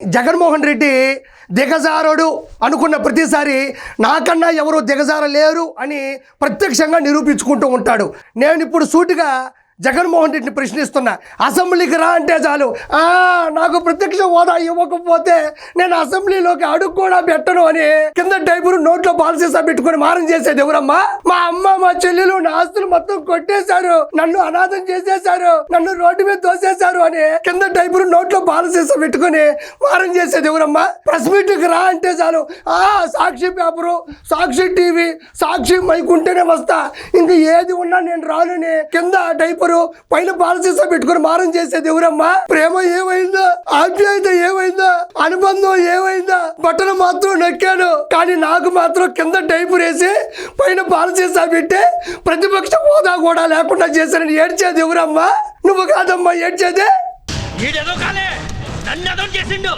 జగన్మోహన్ రెడ్డి దిగజారుడు అనుకున్న ప్రతిసారి నాకన్నా ఎవరు దిగజారలేరు అని ప్రత్యక్షంగా నిరూపించుకుంటూ ఉంటాడు. నేను ఇప్పుడు సూటిగా జగన్మోహన్ రెడ్డిని ప్రశ్నిస్తున్నా అసెంబ్లీకి రా అంటే చాలు. ఆ నాకు ప్రత్యక్ష హోదా ఇవ్వకపోతే నేను అసెంబ్లీలోకి అడుగు కూడా పెట్టను అని కింద డైబురు నోట్లో పాలసీసా పెట్టుకొని మారం చేసేది ఎవరమ్మా? మా అమ్మ మా చెల్లెలు నా ఆస్తులు మొత్తం కొట్టేశారు. నన్ను అనాథం చేసేశారు. నన్ను రోడ్డు మీద తోసేశారు అని కింద డైబురు నోట్లో పాలసీసా పెట్టుకొని మారం చేసేది ఎవరమ్మా? ప్రెస్ మీట్కి రా అంటే చాలు. ఆ సాక్షి పేపరు సాక్షి టీవీ సాక్షి మైకుంటేనే వస్తా. ఇంక ఏది ఉన్నా నేను రానని కింద ఎవరు? పైన పాలసీసా పెట్టుకొని మారం చేసేది ఎవరమ్మా? ప్రేమ ఏమైందా? ఆప్యాయత ఏమైందా? అనుబంధం ఏమైందా? బట్టలు మాత్రం నొక్కాను. కానీ నాకు మాత్రం కింద టైపు వేసి పైన పాలసీసా పెట్టి ప్రతిపక్ష హోదా కూడా లేకుండా చేశానని ఏడ్చేది ఎవరమ్మా? నువ్వు కాదమ్మా ఏడ్చేది? నన్ను చేసిండు.